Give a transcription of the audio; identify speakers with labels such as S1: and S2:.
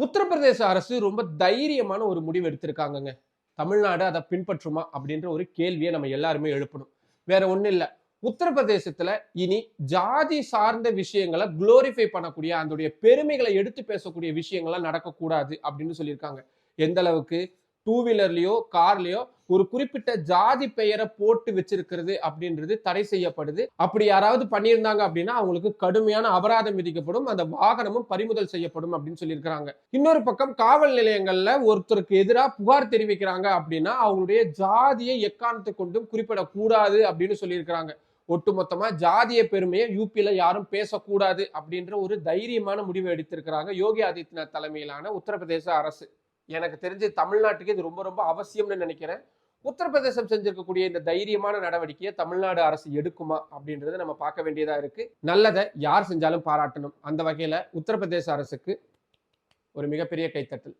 S1: உத்தரப்பிரதேச அரசு ரொம்ப தைரியமான ஒரு முடிவு எடுத்திருக்காங்கங்க. தமிழ்நாடு அதை பின்பற்றுமா அப்படின்ற ஒரு கேள்வியை நம்ம எல்லாருமே எழுப்பணும். வேற ஒன்றும் இல்லை. உத்தரப்பிரதேசத்துல இனி ஜாதி சார்ந்த விஷயங்களை குளோரிஃபை பண்ணக்கூடிய அதனுடைய பெருமைகளை எடுத்து பேசக்கூடிய விஷயங்கள்லாம் நடக்கக்கூடாது அப்படின்னு சொல்லியிருக்காங்க. எந்த அளவுக்கு? டூ வீலர்லயோ கார்லயோ ஒரு குறிப்பிட்ட ஜாதி பெயரை போட்டு வச்சிருக்கிறது அப்படின்றது தடை செய்யப்படுது. அப்படி யாராவது பண்ணியிருந்தாங்க அப்படின்னா அவங்களுக்கு கடுமையான அபராதம் விதிக்கப்படும். அந்த வாகனமும் பறிமுதல் செய்யப்படும் அப்படின்னு சொல்லியிருக்கிறாங்க. இன்னொரு பக்கம் காவல் நிலையங்கள்ல ஒருத்தருக்கு எதிராக புகார் தெரிவிக்கிறாங்க அப்படின்னா அவங்களுடைய ஜாதியை எக்காரணத்தை கொண்டும் குறிப்பிடக்கூடாது அப்படின்னு சொல்லியிருக்கிறாங்க. ஒட்டுமொத்தமா ஜாதிய பெருமையை யூபியில யாரும் பேசக்கூடாது அப்படின்ற ஒரு தைரியமான முடிவை எடுத்திருக்கிறாங்க யோகி ஆதித்யநாத் தலைமையிலான உத்தரப்பிரதேச அரசு. எனக்கு தெரிஞ்சு தமிழ்நாட்டுக்கு இது ரொம்ப ரொம்ப அவசியம்னு நினைக்கிறேன். உத்தரப்பிரதேசம் செஞ்சிருக்கக்கூடிய இந்த தைரியமான நடவடிக்கையை தமிழ்நாடு அரசு எடுக்குமா அப்படின்றத நம்ம பார்க்க வேண்டியதா இருக்கு. நல்லதை யார் செஞ்சாலும் பாராட்டணும். அந்த வகையில உத்தரப்பிரதேச அரசுக்கு ஒரு மிகப்பெரிய கைத்தட்டல்.